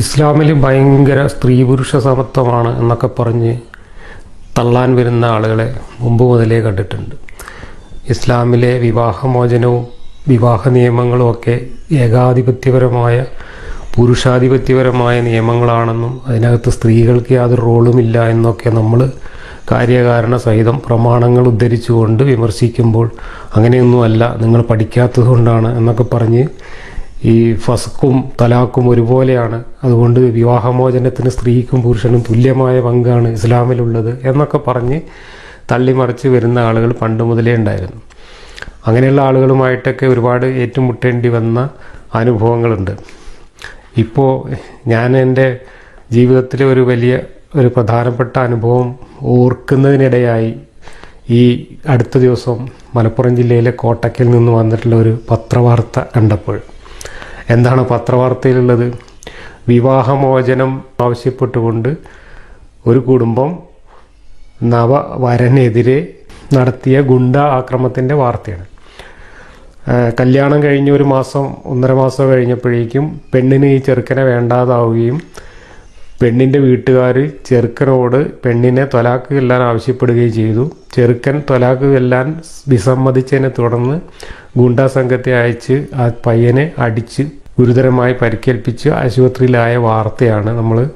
ഇസ്ലാമിൽ ഭയങ്കര സ്ത്രീ പുരുഷ സമത്വമാണ് എന്നൊക്കെ പറഞ്ഞ് തള്ളാൻ വരുന്ന ആളുകളെ മുമ്പ് മുതലേ കണ്ടിട്ടുണ്ട്. ഇസ്ലാമിലെ വിവാഹമോചനവും വിവാഹ നിയമങ്ങളും ഒക്കെ ഏകാധിപത്യപരമായ പുരുഷാധിപത്യപരമായ നിയമങ്ങളാണെന്നും അതിനകത്ത് സ്ത്രീകൾക്ക് യാതൊരു റോളുമില്ല എന്നൊക്കെ നമ്മൾ കാര്യകാരണ സഹിതം പ്രമാണങ്ങൾ ഉദ്ധരിച്ചുകൊണ്ട് വിമർശിക്കുമ്പോൾ അങ്ങനെയൊന്നുമല്ല നിങ്ങൾ പഠിക്കാത്തത് കൊണ്ടാണ് എന്നൊക്കെ പറഞ്ഞ് ഈ ഫസ്ക്കും തലാക്കും ഒരുപോലെയാണ്. അതുകൊണ്ട് വിവാഹമോചനത്തിന് സ്ത്രീക്കും പുരുഷനും തുല്യമായ പങ്കാണ് ഇസ്ലാമിലുള്ളത് എന്നൊക്കെ പറഞ്ഞ് തള്ളിമറിച്ച് വരുന്ന ആളുകൾ പണ്ട് മുതലേ ഉണ്ടായിരുന്നു. അങ്ങനെയുള്ള ആളുകളുമായിട്ടൊക്കെ ഒരുപാട് ഏറ്റുമുട്ടേണ്ടി വന്ന അനുഭവങ്ങളുണ്ട്. ഇപ്പോൾ ഞാൻ എന്റെ ജീവിതത്തിലെ ഒരു വലിയ ഒരു പ്രധാനപ്പെട്ട അനുഭവം ഓർക്കുന്നതിനിടയായി ഈ അടുത്ത ദിവസം മലപ്പുറം ജില്ലയിലെ കോട്ടക്കൽ നിന്ന് വന്നിട്ടുള്ള ഒരു പത്രവാർത്ത കണ്ടപ്പോൾ എന്താണ് പത്രവാർത്തയിലുള്ളത്? വിവാഹമോചനം ആവശ്യപ്പെട്ടുകൊണ്ട് ഒരു കുടുംബം നവവരനെതിരെ നടത്തിയ ഗുണ്ട ആക്രമത്തിന്റെ വാർത്തയാണ്. കല്യാണം കഴിഞ്ഞ് ഒരു മാസം ഒന്നര മാസം കഴിഞ്ഞപ്പോഴേക്കും പെണ്ണിന് ഈ ചെറുക്കനെ വേണ്ടാതാവുകയും പെണ്ണിന്റെ വീട്ടുകാർ ചെറുക്കനോട് പെണ്ണിനെ തൊലാക്ക് ചെല്ലാൻ ആവശ്യപ്പെടുകയും ചെയ്തു. ചെറുക്കൻ തൊലാക്ക് ചെല്ലാൻ വിസമ്മതിച്ചതിനെ തുടർന്ന് ഗുണ്ടാ സംഘത്തെ അയച്ച് ആ പയ്യനെ അടിച്ച് ഗുരുതരമായി പരിക്കേൽപ്പിച്ച് ആശുപത്രിയിലായ വാർത്തയാണ് നമ്മൾ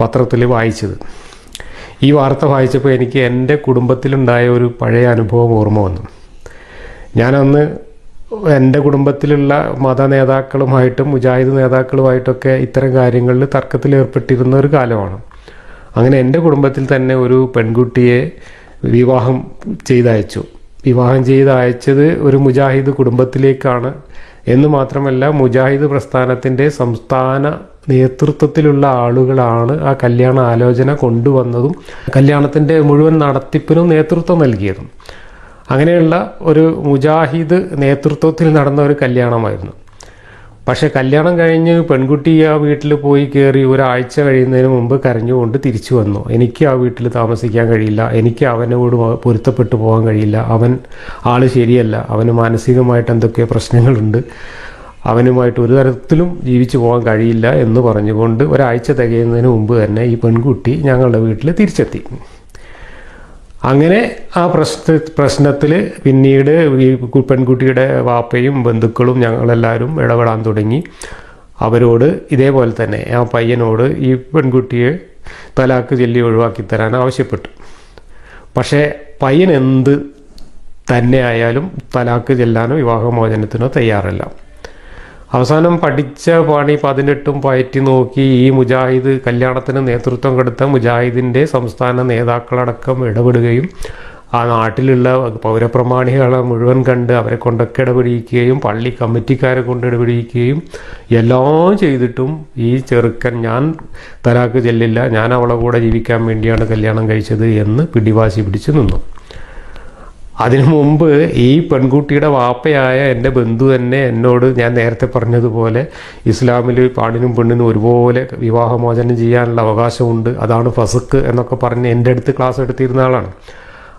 പത്രത്തിൽ വായിച്ചത്. ഈ വാർത്ത വായിച്ചപ്പോൾ എനിക്ക് എന്റെ കുടുംബത്തിലുണ്ടായ ഒരു പഴയ അനുഭവം ഓർമ്മ വന്നു. ഞാനന്ന് എന്റെ കുടുംബത്തിലുള്ള മത നേതാക്കളുമായിട്ടും മുജാഹിദ് നേതാക്കളുമായിട്ടൊക്കെ ഇത്തരം കാര്യങ്ങളിൽ തർക്കത്തിൽ ഏർപ്പെട്ടിരുന്ന ഒരു കാലമാണ്. അങ്ങനെ എന്റെ കുടുംബത്തിൽ തന്നെ ഒരു പെൺകുട്ടിയെ വിവാഹം ചെയ്തയച്ചു. വിവാഹം ചെയ്ത് അയച്ചത് ഒരു മുജാഹിദ് കുടുംബത്തിലേക്കാണ് എന്ന് മാത്രമല്ല മുജാഹിദ് പ്രസ്ഥാനത്തിന്റെ സംസ്ഥാന നേതൃത്വത്തിലുള്ള ആളുകളാണ് ആ കല്യാണ ആലോചന കൊണ്ടുവന്നതും കല്യാണത്തിന്റെ മുഴുവൻ നടത്തിപ്പിനും നേതൃത്വം നൽകിയതും. അങ്ങനെയുള്ള ഒരു മുജാഹിദ് നേതൃത്വത്തിൽ നടന്ന ഒരു കല്യാണമായിരുന്നു. പക്ഷെ കല്യാണം കഴിഞ്ഞ് പെൺകുട്ടി ആ വീട്ടിൽ പോയി കയറി ഒരാഴ്ച കഴിയുന്നതിന് മുമ്പ് കരഞ്ഞുകൊണ്ട് തിരിച്ചു വന്നു. എനിക്ക് ആ വീട്ടിൽ താമസിക്കാൻ കഴിയില്ല. എനിക്ക് അവനോട് പൊരുത്തപ്പെട്ടു പോകാൻ കഴിയില്ല. അവൻ ആൾ ശരിയല്ല. അവന് മാനസികമായിട്ട് എന്തൊക്കെ പ്രശ്നങ്ങളുണ്ട്. അവനുമായിട്ട് ഒരു തരത്തിലും ജീവിച്ചു പോകാൻ കഴിയില്ല എന്ന് പറഞ്ഞുകൊണ്ട് ഒരാഴ്ച തികയുന്നതിന് മുമ്പ് തന്നെ ഈ പെൺകുട്ടി ഞങ്ങളുടെ വീട്ടിൽ തിരിച്ചെത്തി. അങ്ങനെ ആ പ്രശ്ന പ്രശ്നത്തിൽ പിന്നീട് ഈ പെൺകുട്ടിയുടെ വാപ്പയും ബന്ധുക്കളും ഞങ്ങളെല്ലാവരും ഇടപെടാൻ തുടങ്ങി. അവരോട് ഇതേപോലെ തന്നെ ആ പയ്യനോട് ഈ പെൺകുട്ടിയെ തലാക്ക് ചൊല്ലി ഒഴിവാക്കി തരാൻ ആവശ്യപ്പെട്ടു. പക്ഷേ പയ്യൻ എന്ത് തന്നെ ആയാലും തലാക്ക് ചെല്ലാനോ വിവാഹമോചനത്തിനോ തയ്യാറല്ല. അവസാനം പഠിച്ച പണി പതിനെട്ടും പയറ്റി നോക്കി ഈ മുജാഹിദ് കല്യാണത്തിന് നേതൃത്വം കൊടുത്ത മുജാഹിദിന്റെ സംസ്ഥാന നേതാക്കളടക്കം ഇടപെടുകയും ആ നാട്ടിലുള്ള പൗരപ്രമാണികളെ മുഴുവൻ കണ്ട് അവരെ കൊണ്ടൊക്കെ ഇടപെടിയിക്കുകയും പള്ളി കമ്മിറ്റിക്കാരെ കൊണ്ട് ഇടപെടിയിക്കുകയും എല്ലാം ചെയ്തിട്ടും ഈ ചെറുക്കൻ ഞാൻ തലാക്ക് ചെല്ലില്ല ഞാൻ അവളെ കൂടെ ജീവിക്കാൻ വേണ്ടിയാണ് കല്യാണം കഴിച്ചത് എന്ന് പിടിവാശി പിടിച്ചു നിന്നു. അതിനു മുമ്പ് ഈ പെൺകുട്ടിയുടെ വാപ്പയായ എന്റെ ബന്ധു തന്നെ എന്നോട് ഞാൻ നേരത്തെ പറഞ്ഞതുപോലെ ഇസ്ലാമിൽ പാണിനും പെണ്ണിനും ഒരുപോലെ വിവാഹമോചനം ചെയ്യാനുള്ള അവകാശമുണ്ട്. അതാണ് ഫസുക്ക് എന്നൊക്കെ പറഞ്ഞ് എന്റെ അടുത്ത് ക്ലാസ് എടുത്തിരുന്ന ആളാണ്.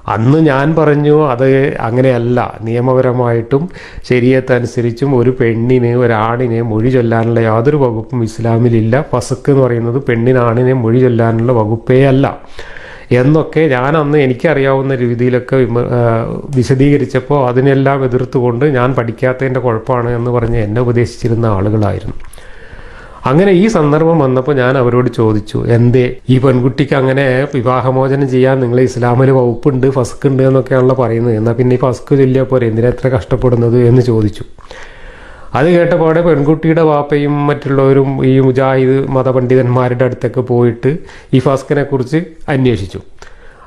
അന്ന് ഞാൻ പറഞ്ഞു അത് അങ്ങനെയല്ല. നിയമപരമായിട്ടും ശരീരത്തനുസരിച്ചും ഒരു പെണ്ണിന് ഒരാണിനെ മൊഴി ചൊല്ലാനുള്ള യാതൊരു വകുപ്പും ഇസ്ലാമിലില്ല. ഫസക്ക് എന്ന് പറയുന്നത് പെണ്ണിനാണിനെ മൊഴി ചൊല്ലാനുള്ള വകുപ്പേ അല്ല. എന്നൊക്കെ ഞാനന്ന് എനിക്കറിയാവുന്ന രീതിയിലൊക്കെ വിശദീകരിച്ചപ്പോൾ അതിനെല്ലാം എതിർത്തുകൊണ്ട് ഞാൻ പഠിക്കാത്തതിന്റെ കുഴപ്പമാണ് എന്ന് പറഞ്ഞ് എന്നെ ഉപദേശിച്ചിരുന്ന ആളുകളായിരുന്നു. അങ്ങനെ ഈ സന്ദർഭം വന്നപ്പോൾ ഞാൻ അവരോട് ചോദിച്ചു എന്തേ ഈ പെൺകുട്ടിക്ക് അങ്ങനെ വിവാഹമോചനം ചെയ്യാൻ നിങ്ങൾ ഇസ്ലാമിൽ വകുപ്പുണ്ട് ഫസ്ക് ഉണ്ട് എന്നൊക്കെയാണല്ലോ പറയുന്നത്. എന്നാൽ പിന്നെ ഈ ഫസ്ക് ചൊല്ലിയാൽ പോരെ എന്തിനാ എത്ര കഷ്ടപ്പെടുന്നത്? എന്ന് ചോദിച്ചു. അത് കേട്ടപാടെ പെൺകുട്ടിയുടെ വാപ്പയും മറ്റുള്ളവരും ഈ മുജാഹിദ് മതപണ്ഡിതന്മാരുടെ അടുത്തേക്ക് പോയിട്ട് ഈ ഫസ്കിനെ കുറിച്ച് അന്വേഷിച്ചു.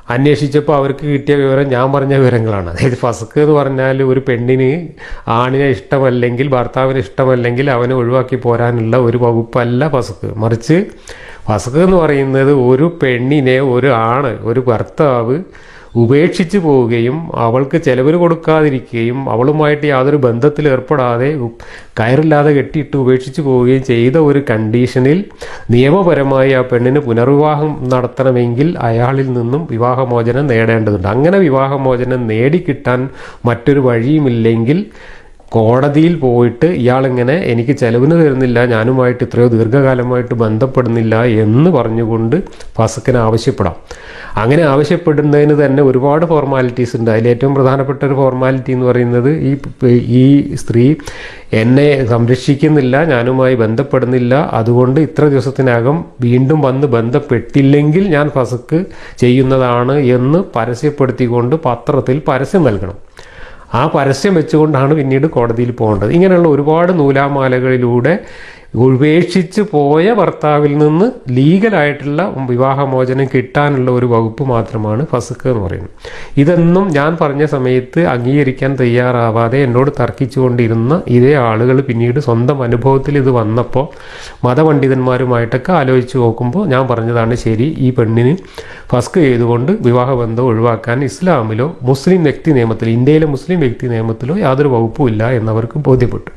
അന്വേഷിച്ചപ്പോൾ അവർക്ക് കിട്ടിയ വിവരം ഞാൻ പറഞ്ഞ വിവരങ്ങളാണ്. അതായത് ഫസ്ക് എന്ന് പറഞ്ഞാൽ ഒരു പെണ്ണിന് ആണിനെ ഇഷ്ടമല്ലെങ്കിൽ ഭർത്താവിന് ഇഷ്ടമല്ലെങ്കിൽ അവനെ ഒഴിവാക്കി പോരാനുള്ള ഒരു വകുപ്പല്ല ഫസ്ക് മറിച്ച് ഫസ്ക് എന്ന് പറയുന്നത് ഒരു പെണ്ണിനെ ഒരു ആണ് ഒരു ഭർത്താവ് ഉപേക്ഷിച്ച് പോവുകയും അവൾക്ക് ചെലവിന് കൊടുക്കാതിരിക്കുകയും അവളുമായിട്ട് യാതൊരു ബന്ധത്തിൽ ഏർപ്പെടാതെ കയറില്ലാതെ കെട്ടിയിട്ട് ഉപേക്ഷിച്ച് പോവുകയും ചെയ്ത ഒരു കണ്ടീഷനിൽ നിയമപരമായി ആ പെണ്ണിന് പുനർവിവാഹം നടത്തണമെങ്കിൽ അയാളിൽ നിന്നും വിവാഹമോചനം നേടേണ്ടതുണ്ട്. അങ്ങനെ വിവാഹമോചനം നേടിക്കിട്ടാൻ മറ്റൊരു വഴിയുമില്ലെങ്കിൽ കോടതിയിൽ പോയിട്ട് ഇയാളിങ്ങനെ എനിക്ക് ചെലവിന് തരുന്നില്ല ഞാനുമായിട്ട് ഇത്രയോ ദീർഘകാലമായിട്ട് ബന്ധപ്പെടുന്നില്ല എന്ന് പറഞ്ഞുകൊണ്ട് ഫസക്കിന് ആവശ്യപ്പെടാം. അങ്ങനെ ആവശ്യപ്പെടുന്നതിന് തന്നെ ഒരുപാട് ഫോർമാലിറ്റീസ് ഉണ്ട്. അതിൽ ഏറ്റവും പ്രധാനപ്പെട്ട ഒരു ഫോർമാലിറ്റി എന്ന് പറയുന്നത് ഈ ഈ സ്ത്രീ എന്നെ സംരക്ഷിക്കുന്നില്ല ഞാനുമായി ബന്ധപ്പെടുന്നില്ല. അതുകൊണ്ട് ഇത്ര ദിവസത്തിനകം വീണ്ടും വന്ന് ബന്ധപ്പെട്ടില്ലെങ്കിൽ ഞാൻ ഫസക്ക് ചെയ്യുന്നതാണ് എന്ന് പരസ്യപ്പെടുത്തിക്കൊണ്ട് പത്രത്തിൽ പരസ്യം നൽകണം. ആ പരസ്യം വെച്ചുകൊണ്ടാണ് പിന്നീട് കോടതിയിൽ പോകേണ്ടത്. ഇങ്ങനെയുള്ള ഒരുപാട് നൂലാമാലകളിലൂടെ ഉപേക്ഷിച്ച് പോയ ഭർത്താവിൽ നിന്ന് ലീഗലായിട്ടുള്ള വിവാഹമോചനം കിട്ടാനുള്ള ഒരു വകുപ്പ് മാത്രമാണ് ഫസക്ക് എന്ന് പറയുന്നത്. ഇതെന്നും ഞാൻ പറഞ്ഞ സമയത്ത് അംഗീകരിക്കാൻ തയ്യാറാവാതെ എന്നോട് തർക്കിച്ചുകൊണ്ടിരുന്ന ഇതേ ആളുകൾ പിന്നീട് സ്വന്തം അനുഭവത്തിൽ ഇത് വന്നപ്പോൾ മതപണ്ഡിതന്മാരുമായിട്ടൊക്കെ ആലോചിച്ച് നോക്കുമ്പോൾ ഞാൻ പറഞ്ഞതാണ് ശരി ഈ പെണ്ണിന് ഫസ്ക് ചെയ്തുകൊണ്ട് വിവാഹബന്ധം ഒഴിവാക്കാൻ ഇസ്ലാമിലോ മുസ്ലിം വ്യക്തി നിയമത്തിലോ ഇന്ത്യയിലെ മുസ്ലിം വ്യക്തി നിയമത്തിലോ യാതൊരു വകുപ്പുമില്ല എന്നവർക്ക് ബോധ്യപ്പെട്ടു.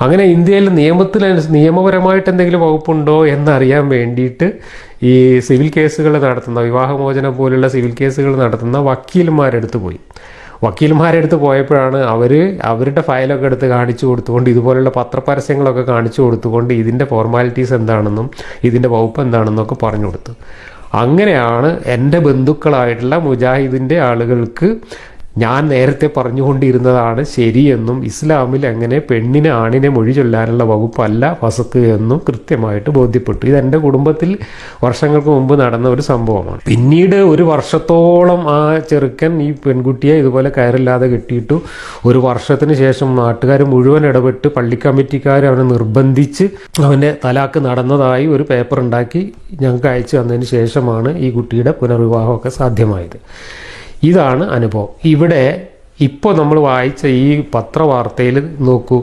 അങ്ങനെ ഇന്ത്യയിൽ നിയമത്തിൽ നിയമപരമായിട്ട് എന്തെങ്കിലും വകുപ്പുണ്ടോ എന്നറിയാൻ വേണ്ടിയിട്ട് ഈ സിവിൽ കേസുകൾ നടത്തുന്ന വിവാഹമോചനം പോലുള്ള സിവിൽ കേസുകൾ നടത്തുന്ന വക്കീലന്മാരെടുത്ത് പോയി. വക്കീലന്മാരെടുത്ത് പോയപ്പോഴാണ് അവർ അവരുടെ ഫയലൊക്കെ എടുത്ത് കാണിച്ചു കൊടുത്തുകൊണ്ട് ഇതുപോലുള്ള പത്രപരസ്യങ്ങളൊക്കെ കാണിച്ചു കൊടുത്തുകൊണ്ട് ഇതിന്റെ ഫോർമാലിറ്റീസ് എന്താണെന്നും ഇതിന്റെ വകുപ്പ് എന്താണെന്നൊക്കെ പറഞ്ഞു കൊടുത്തു. അങ്ങനെയാണ് എന്റെ ബന്ധുക്കളായിട്ടുള്ള മുജാഹിദിന്റെ ആളുകൾക്ക് ഞാൻ നേരത്തെ പറഞ്ഞുകൊണ്ടിരുന്നതാണ് ശരിയെന്നും ഇസ്ലാമിൽ അങ്ങനെ പെണ്ണിനെ ആണിനെ മൊഴി ചൊല്ലാനുള്ള വകുപ്പല്ല ഫസക്ക് എന്നും കൃത്യമായിട്ട് ബോധ്യപ്പെട്ടു. എന്റെ കുടുംബത്തിൽ വർഷങ്ങൾക്ക് മുമ്പ് നടന്ന ഒരു സംഭവമാണ്. പിന്നീട് ഒരു വർഷത്തോളം ആ ചെറുക്കൻ ഈ പെൺകുട്ടിയെ ഇതുപോലെ കയറില്ലാതെ കെട്ടിയിട്ടു ഒരു വർഷത്തിന് ശേഷം നാട്ടുകാർ മുഴുവൻ ഇടപെട്ട് പള്ളി കമ്മിറ്റിക്കാർ അവനെ നിർബന്ധിച്ച് അവന്റെ തലാക്ക് നടന്നതായി ഒരു പേപ്പർ ഉണ്ടാക്കി ഞങ്ങൾക്ക് അയച്ചു തന്നതിന് ശേഷമാണ് ഈ കുട്ടിയുടെ പുനർവിവാഹമൊക്കെ സാധ്യമായത്. ഇതാണ് അനുഭവം. ഇവിടെ ഇപ്പോൾ നമ്മൾ വായിച്ച ഈ പത്രവാർത്തയിൽ നോക്കൂ.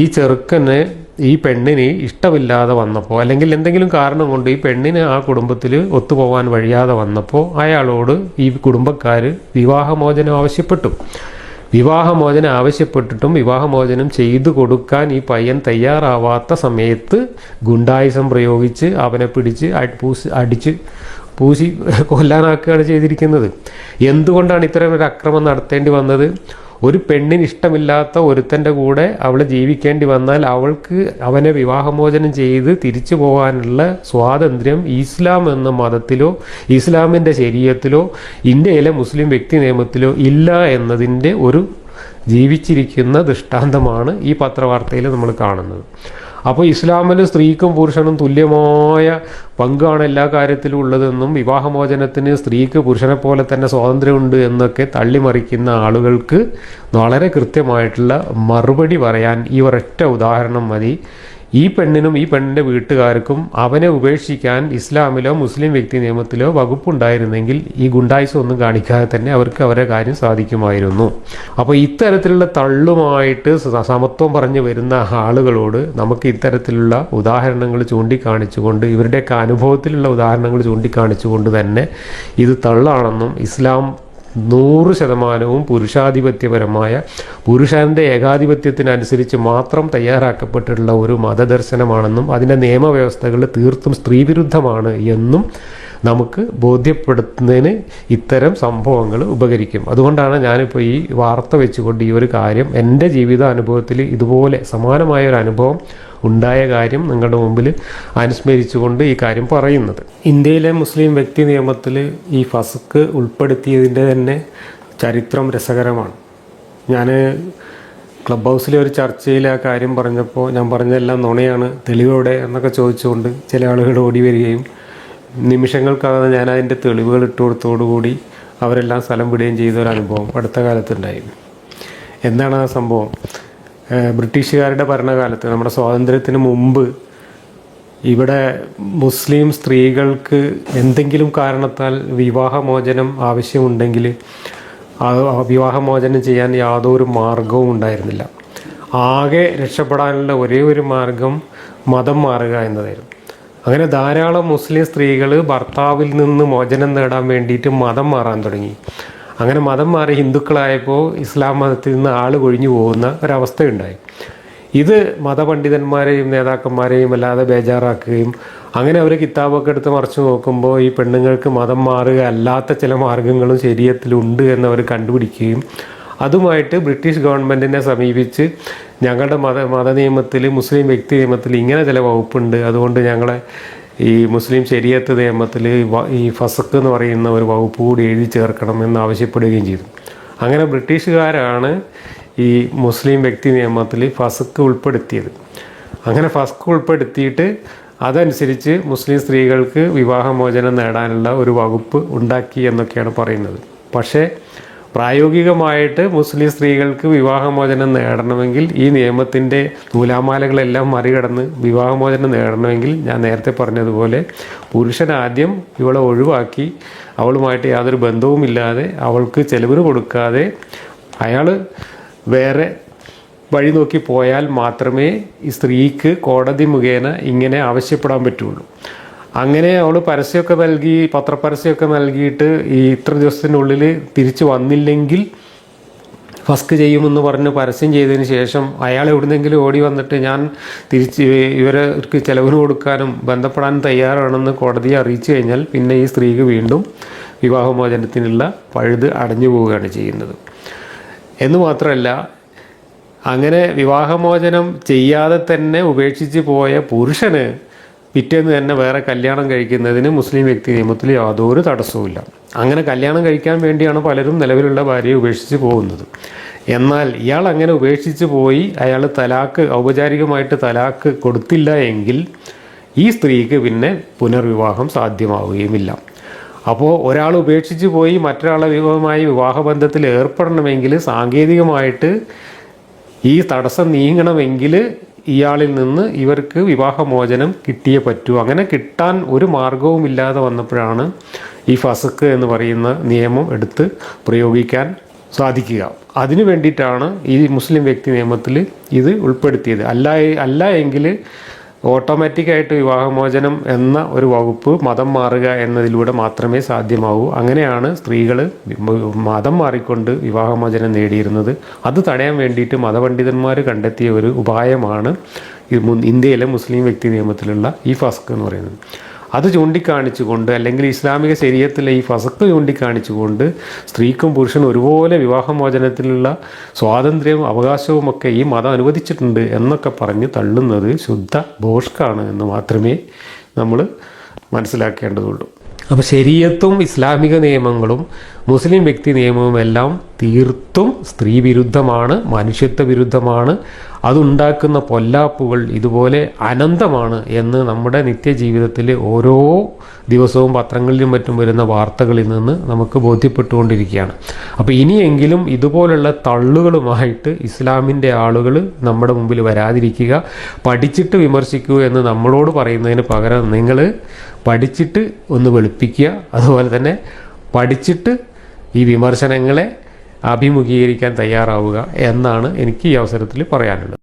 ഈ ചെറുക്കന് ഈ പെണ്ണിന് ഇഷ്ടമില്ലാതെ വന്നപ്പോൾ അല്ലെങ്കിൽ എന്തെങ്കിലും കാരണം കൊണ്ട് ഈ പെണ്ണിന് ആ കുടുംബത്തിൽ ഒത്തുപോകാൻ വഴിയാതെ വന്നപ്പോൾ അയാളോട് ഈ കുടുംബക്കാർ വിവാഹമോചനം ആവശ്യപ്പെട്ടു. വിവാഹമോചനം ആവശ്യപ്പെട്ടിട്ടും വിവാഹമോചനം ചെയ്തു കൊടുക്കാൻ ഈ പയ്യൻ തയ്യാറാവാത്ത സമയത്ത് ഗുണ്ടായുസം പ്രയോഗിച്ച് അവനെ പിടിച്ച് അടിച്ച് പൂശി കൊല്ലാനാക്കുകയാണ് ചെയ്തിരിക്കുന്നത്. എന്തുകൊണ്ടാണ് ഇത്തരം ഒരു അക്രമം നടത്തേണ്ടി വന്നത്? ഒരു പെണ്ണിന് ഇഷ്ടമില്ലാത്ത ഒരുത്തന്റെ കൂടെ അവൾ ജീവിക്കേണ്ടി വന്നാൽ അവൾക്ക് അവനെ വിവാഹമോചനം ചെയ്ത് തിരിച്ചു പോകാനുള്ള സ്വാതന്ത്ര്യം ഇസ്ലാം എന്ന മതത്തിലോ ഇസ്ലാമിന്റെ ശരീരത്തിലോ ഇന്ത്യയിലെ മുസ്ലിം വ്യക്തി നിയമത്തിലോ ഇല്ല എന്നതിന്റെ ഒരു ജീവിച്ചിരിക്കുന്ന ദൃഷ്ടാന്തമാണ് ഈ പത്രവാർത്തയിൽ നമ്മൾ കാണുന്നത്. അപ്പോൾ ഇസ്ലാമിൽ സ്ത്രീക്കും പുരുഷനും തുല്യമായ പങ്കാണ് എല്ലാ കാര്യത്തിലും ഉള്ളതെന്നും വിവാഹമോചനത്തിന് സ്ത്രീക്ക് പുരുഷനെ പോലെ തന്നെ സ്വാതന്ത്ര്യമുണ്ട് എന്നൊക്കെ തള്ളിമറിക്കുന്ന ആളുകൾക്ക് വളരെ കൃത്യമായിട്ടുള്ള മറുപടി പറയാൻ ഈ ഒരൊറ്റ ഉദാഹരണം മതി. ഈ പെണ്ണിനും ഈ പെണ്ണിന്റെ വീട്ടുകാർക്കും അവനെ ഉപേക്ഷിക്കാൻ ഇസ്ലാമിലോ മുസ്ലിം വ്യക്തി നിയമത്തിലോ വകുപ്പുണ്ടായിരുന്നെങ്കിൽ ഈ ഗുണ്ടായ്സ ഒന്നും കാണിക്കാതെ തന്നെ അവർക്ക് അവരുടെ കാര്യം സാധിക്കുമായിരുന്നു. അപ്പോൾ ഇത്തരത്തിലുള്ള തള്ളുമായിട്ട് സമത്വം പറഞ്ഞു വരുന്ന ആളുകളോട് നമുക്ക് ഇത്തരത്തിലുള്ള ഉദാഹരണങ്ങൾ ചൂണ്ടിക്കാണിച്ചുകൊണ്ട് ഇവരുടെയൊക്കെ അനുഭവത്തിലുള്ള ഉദാഹരണങ്ങൾ ചൂണ്ടിക്കാണിച്ചുകൊണ്ട് തന്നെ ഇത് തള്ളാണെന്നും ഇസ്ലാം നൂറ് ശതമാനവും പുരുഷാധിപത്യപരമായ പുരുഷന്റെ ഏകാധിപത്യത്തിനനുസരിച്ച് മാത്രം തയ്യാറാക്കപ്പെട്ടിട്ടുള്ള ഒരു മതദർശനമാണെന്നും അതിന്റെ നിയമവ്യവസ്ഥകൾ തീർത്തും സ്ത്രീവിരുദ്ധമാണ് എന്നും നമുക്ക് ബോധ്യപ്പെടുത്തുന്നതിന് ഇത്തരം സംഭവങ്ങൾ ഉപകരിക്കും. അതുകൊണ്ടാണ് ഞാനിപ്പോൾ ഈ വാർത്ത വെച്ചുകൊണ്ട് ഈ ഒരു കാര്യം എന്റെ ജീവിത അനുഭവത്തിൽ ഇതുപോലെ സമാനമായ ഒരു അനുഭവം ഉണ്ടായ കാര്യം നിങ്ങളുടെ മുമ്പിൽ അനുസ്മരിച്ചുകൊണ്ട് ഈ കാര്യം പറയുന്നത്. ഇന്ത്യയിലെ മുസ്ലിം വ്യക്തി നിയമത്തിൽ ഈ ഫസ്ക്ക് ഉൾപ്പെടുത്തിയതിന്റെ തന്നെ ചരിത്രം രസകരമാണ്. ഞാൻ ക്ലബ് ഹൗസിലെ ഒരു ചർച്ചയിൽ ആ കാര്യം പറഞ്ഞപ്പോൾ ഞാൻ പറഞ്ഞതെല്ലാം നുണയാണ് തെളിവോടെ എന്നൊക്കെ ചോദിച്ചുകൊണ്ട് ചില ആളുകൾ ഓടി വരികയും നിമിഷങ്ങൾക്കകം ഞാൻ അതിന്റെ തെളിവുകൾ ഇട്ട് കൊടുത്തോടുകൂടി അവരെല്ലാം സ്ഥലം വിടുകയും ചെയ്ത ഒരു അനുഭവം അടുത്ത കാലത്തുണ്ടായി എന്താണ് ആ സംഭവം? ബ്രിട്ടീഷുകാരുടെ ഭരണകാലത്ത് നമ്മുടെ സ്വാതന്ത്ര്യത്തിന് മുമ്പ് ഇവിടെ മുസ്ലിം സ്ത്രീകൾക്ക് എന്തെങ്കിലും കാരണത്താൽ വിവാഹമോചനം ആവശ്യമുണ്ടെങ്കിൽ വിവാഹമോചനം ചെയ്യാൻ യാതൊരു മാർഗവും ഉണ്ടായിരുന്നില്ല. ആകെ രക്ഷപ്പെടാനുള്ള ഒരേ ഒരു മാർഗം മതം മാറുക എന്നതായിരുന്നു. അങ്ങനെ ധാരാളം മുസ്ലിം സ്ത്രീകൾ ഭർത്താവിൽ നിന്ന് മോചനം നേടാൻ വേണ്ടിയിട്ട് മതം മാറാൻ തുടങ്ങി. അങ്ങനെ മതം മാറി ഹിന്ദുക്കളായപ്പോൾ ഇസ്ലാം മതത്തിൽ നിന്ന് ആൾ കൊഴിഞ്ഞു പോകുന്ന ഒരവസ്ഥയുണ്ടായി. ഇത് മതപണ്ഡിതന്മാരെയും നേതാക്കന്മാരെയും അല്ലാതെ ബേജാറാക്കുകയും അങ്ങനെ അവർ കിതാബൊക്കെ എടുത്ത് മറിച്ച് നോക്കുമ്പോൾ ഈ പെണ്ണുങ്ങൾക്ക് മതം മാറുക അല്ലാത്ത ചില മാർഗങ്ങളും ശരീരത്തിലുണ്ട് എന്നവർ കണ്ടുപിടിക്കുകയും അതുമായിട്ട് ബ്രിട്ടീഷ് ഗവൺമെന്റിനെ സമീപിച്ച് ഞങ്ങളുടെ മത മത നിയമത്തിൽ മുസ്ലിം വ്യക്തി നിയമത്തിൽ ഇങ്ങനെ ചില വകുപ്പുണ്ട്. അതുകൊണ്ട് ഞങ്ങളെ ഈ മുസ്ലിം ശരിയത്ത് നിയമത്തിൽ ഈ ഫസക്ക് എന്ന് പറയുന്ന ഒരു വകുപ്പ് കൂടി എഴുതി ചേർക്കണം എന്ന് ആവശ്യപ്പെടുകയും ചെയ്തു. അങ്ങനെ ബ്രിട്ടീഷുകാരാണ് ഈ മുസ്ലിം വ്യക്തി നിയമത്തിൽ ഫസക്ക് ഉൾപ്പെടുത്തിയത്. അങ്ങനെ ഫസ്ക് ഉൾപ്പെടുത്തിയിട്ട് അതനുസരിച്ച് മുസ്ലിം സ്ത്രീകൾക്ക് വിവാഹമോചനം നേടാനുള്ള ഒരു വകുപ്പ് ഉണ്ടാക്കി എന്നൊക്കെയാണ് പറയുന്നത്. പക്ഷേ പ്രായോഗികമായിട്ട് മുസ്ലിം സ്ത്രീകൾക്ക് വിവാഹമോചനം നേടണമെങ്കിൽ ഈ നിയമത്തിന്റെ നൂലാമാലകളെല്ലാം മറികടന്ന് വിവാഹമോചനം നേടണമെങ്കിൽ ഞാൻ നേരത്തെ പറഞ്ഞതുപോലെ പുരുഷൻ ആദ്യം ഇവളെ ഒഴിവാക്കി അവളുമായിട്ട് യാതൊരു ബന്ധവുമില്ലാതെ അവൾക്ക് ചെലവിന് കൊടുക്കാതെ അയാൾ വേറെ വഴി നോക്കി പോയാൽ മാത്രമേ ഈ സ്ത്രീക്ക് കോടതി മുഖേന ഇങ്ങനെ ആവശ്യപ്പെടാൻ പറ്റുള്ളൂ. അങ്ങനെ അവൾ പരസ്യമൊക്കെ നൽകി പത്രപരസ്യമൊക്കെ നൽകിയിട്ട് ഈ ഇത്ര ദിവസത്തിനുള്ളിൽ തിരിച്ചു വന്നില്ലെങ്കിൽ ഫസ്ക് ചെയ്യുമെന്ന് പറഞ്ഞ് പരസ്യം ചെയ്തതിന് ശേഷം അയാൾ എവിടുന്നെങ്കിലും ഓടി വന്നിട്ട് ഞാൻ തിരിച്ച് ഇവർക്ക് ചിലവിന് കൊടുക്കാനും ബന്ധപ്പെടാൻ തയ്യാറാണെന്ന് കോടതിയെ അറിയിച്ചു കഴിഞ്ഞാൽ പിന്നെ ഈ സ്ത്രീക്ക് വീണ്ടും വിവാഹമോചനത്തിനുള്ള പഴുത് അടഞ്ഞു പോവുകയാണ് ചെയ്യുന്നത്. എന്ന് മാത്രമല്ല അങ്ങനെ വിവാഹമോചനം ചെയ്യാതെ തന്നെ ഉപേക്ഷിച്ച് പോയ പുരുഷന് പിറ്റേന്ന് തന്നെ വേറെ കല്യാണം കഴിക്കുന്നതിന് മുസ്ലിം വ്യക്തി നിയമത്തിൽ യാതൊരു തടസ്സവുമില്ല. അങ്ങനെ കല്യാണം കഴിക്കാൻ വേണ്ടിയാണ് പലരും നിലവിലുള്ള ഭാര്യയെ ഉപേക്ഷിച്ച് പോകുന്നത്. എന്നാൽ ഇയാൾ അങ്ങനെ ഉപേക്ഷിച്ച് പോയി അയാൾ തലാക്ക് ഔപചാരികമായിട്ട് തലാക്ക് കൊടുത്തില്ല എങ്കിൽ ഈ സ്ത്രീക്ക് പിന്നെ പുനർവിവാഹം സാധ്യമാവുകയുമില്ല. അപ്പോൾ ഒരാൾ ഉപേക്ഷിച്ച് പോയി മറ്റൊരാളെ വിവാഹമായി വിവാഹബന്ധത്തിൽ ഏർപ്പെടണമെങ്കിൽ സാങ്കേതികമായിട്ട് ഈ തടസ്സം നീങ്ങണമെങ്കിൽ ഇയാളിൽ നിന്ന് ഇവർക്ക് വിവാഹമോചനം കിട്ടിയേ പറ്റൂ. അങ്ങനെ കിട്ടാൻ ഒരു മാർഗവും ഇല്ലാതെ വന്നപ്പോഴാണ് ഈ ഫസക്ക് എന്ന് പറയുന്ന നിയമം എടുത്ത് പ്രയോഗിക്കാൻ സാധിക്കുക. അതിനു വേണ്ടിയിട്ടാണ് ഈ മുസ്ലിം വ്യക്തി നിയമത്തിൽ ഇത് ഉൾപ്പെടുത്തിയത്. അല്ല അല്ല എങ്കിൽ ഓട്ടോമാറ്റിക്കായിട്ട് വിവാഹമോചനം എന്ന ഒരു വകുപ്പ് മതം മാറുക എന്നതിലൂടെ മാത്രമേ സാധ്യമാവൂ. അങ്ങനെയാണ് സ്ത്രീകൾ മതം മാറിക്കൊണ്ട് വിവാഹമോചനം നേടിയിരുന്നത്. അത് തടയാൻ വേണ്ടിയിട്ട് മതപണ്ഡിതന്മാർ കണ്ടെത്തിയ ഒരു ഉപായമാണ് ഇന്ത്യയിലെ മുസ്ലിം വ്യക്തി നിയമത്തിലുള്ള ഈ ഫസ്ക് എന്ന് പറയുന്നത്. അത് ചൂണ്ടിക്കാണിച്ചുകൊണ്ട് അല്ലെങ്കിൽ ഇസ്ലാമിക ശരീരത്തിലെ ഈ ഫസക്ക് ചൂണ്ടിക്കാണിച്ചുകൊണ്ട് സ്ത്രീക്കും പുരുഷനും ഒരുപോലെ വിവാഹമോചനത്തിലുള്ള സ്വാതന്ത്ര്യവും അവകാശവും ഒക്കെ ഈ മതം അനുവദിച്ചിട്ടുണ്ട് എന്നൊക്കെ പറഞ്ഞ് തള്ളുന്നത് ശുദ്ധ ബോഷ്കാണ് എന്ന് മാത്രമേ നമ്മൾ മനസ്സിലാക്കേണ്ടതുള്ളൂ. അപ്പോൾ ശരീരത്തും ഇസ്ലാമിക നിയമങ്ങളും മുസ്ലിം വ്യക്തി നിയമവും എല്ലാം തീർത്തും സ്ത്രീ വിരുദ്ധമാണ് മനുഷ്യത്വ വിരുദ്ധമാണ് അതുണ്ടാക്കുന്ന പൊല്ലാപ്പുകൾ ഇതുപോലെ അനന്തമാണ് എന്ന് നമ്മുടെ നിത്യജീവിതത്തിൽ ഓരോ ദിവസവും പത്രങ്ങളിലും മറ്റും വരുന്ന വാർത്തകളിൽ നിന്ന് നമുക്ക് ബോധ്യപ്പെട്ടുകൊണ്ടിരിക്കുകയാണ്. അപ്പോൾ ഇനിയെങ്കിലും ഇതുപോലുള്ള തള്ളുകളുമായിട്ട് ഇസ്ലാമിന്റെ ആളുകൾ നമ്മുടെ മുമ്പിൽ വരാതിരിക്കുക പഠിച്ചിട്ട് വിമർശിക്കൂ എന്ന് നമ്മളോട് പറയുന്നതിന് പകരം നിങ്ങൾ പഠിച്ചിട്ട് ഒന്ന് വെളുപ്പിക്കുക അതുപോലെ തന്നെ പഠിച്ചിട്ട് ഈ വിമർശനങ്ങളെ അഭിമുഖീകരിക്കാൻ തയ്യാറാവുക എന്നാണ് എനിക്ക് ഈ അവസരത്തിൽ പറയാനുള്ളത്.